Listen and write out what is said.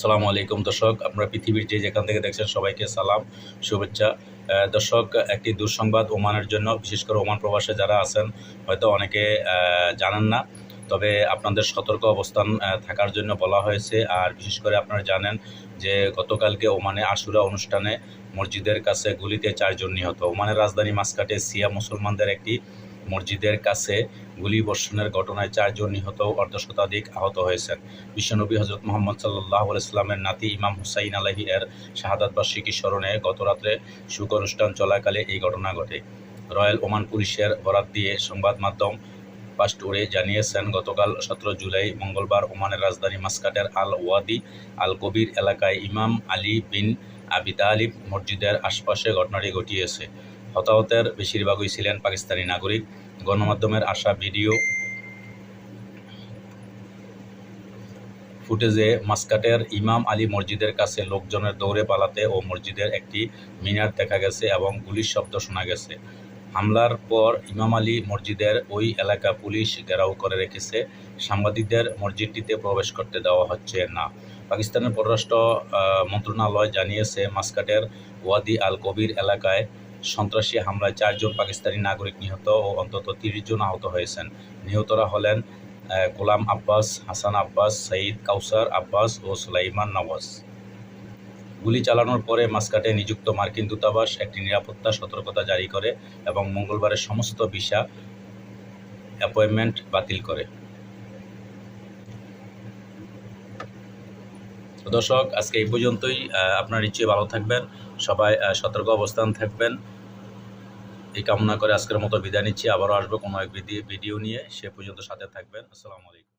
সালামু আলাইকুম, দর্শক। আপনারা পৃথিবীর যে যেখান থেকে দেখছেন সবাইকে সালাম, শুভেচ্ছা। দর্শক, একটি দুঃসংবাদ ওমানের জন্য, বিশেষ করে ওমান প্রবাসে যারা আছেন, হয়তো অনেকে জানেন না। তবে আপনাদের সতর্ক অবস্থান থাকার জন্য বলা হয়েছে। আর বিশেষ করে আপনারা জানেন যে গতকালকে ওমানে আশুরা অনুষ্ঠানে মসজিদের কাছে গুলিতে চারজন নিহত। ওমানের রাজধানী মাসকাটে সিয়া মুসলমানদের একটি মসজিদের কাছে গুলি বর্ষণের ঘটনায় চারজন নিহত ও অর্ধশতাধিক আহত হয়েছেন। বিশ্বনবী হজরত মোহাম্মদ সাল্লাহ ইসলামের নাতি ইমাম হুসাইন আলাহি এর শাহাদাত বার্ষিকী স্মরণে গতরাত্রে শুক অনুষ্ঠান চলাকালে এই ঘটনা ঘটে। রয়্যাল ওমান পুলিশের বরাত দিয়ে সংবাদ মাধ্যম পাস্টুরে জানিয়েছেন, গতকাল সতেরো জুলাই মঙ্গলবার ওমানের রাজধানী মাস্কাটের আল ওয়াদি আল কবির এলাকায় ইমাম আলী বিন আবি তালিব মসজিদের আশপাশে ঘটনাটি ঘটিয়েছে। হতাহতের বেশিরভাগই ছিলেন পাকিস্তানি নাগরিক। গণমাধ্যমের আসা ভিডিও ফুটেজে মাস্কাটের ইমাম আলী মসজিদের কাছে লোকজনের দৌড়ে পালাতে ও মসজিদের একটি মিনার দেখা গেছে এবং গুলির শব্দ শোনা গেছে। হামলার পর ইমাম আলী মসজিদের ওই এলাকা পুলিশ ঘেরাও করে রেখেছে। সাংবাদিকদের মসজিদটিতে প্রবেশ করতে দেওয়া হচ্ছে না। পাকিস্তানের পররাষ্ট্র মন্ত্রণালয় জানিয়েছে, মাস্কাটের ওয়াদি আল কবির এলাকায় সন্ত্রাসী হামলায় চারজন পাকিস্তানি নাগরিক নিহত ও অন্তত তিরিশ জন আহত হয়েছেন। নিহতরা হলেন গোলাম আব্বাস, হাসান আব্বাস, সঈদ কাউসার আব্বাস ও সুলাইমান নওয়াজ। গুলি চালানোর পরে মাস্কাটে নিযুক্ত মার্কিন দূতাবাস একটি নিরাপত্তা সতর্কতা জারি করে এবং মঙ্গলবারের সমস্ত ভিসা, অ্যাপয়েন্টমেন্ট বাতিল করে। দর্শক, আজকে এই পর্যন্তই। আপনার ইচ্ছে ভালো থাকবেন, সবাই সতর্ক অবস্থান থাকবেন। এই কামনা করে আজকের মতো বিদায় নিচ্ছি। আবারও আসব কোনো এক ভিডিও নিয়ে। সে পর্যন্ত সাথে থাকবেন। আসসালামু আলাইকুম।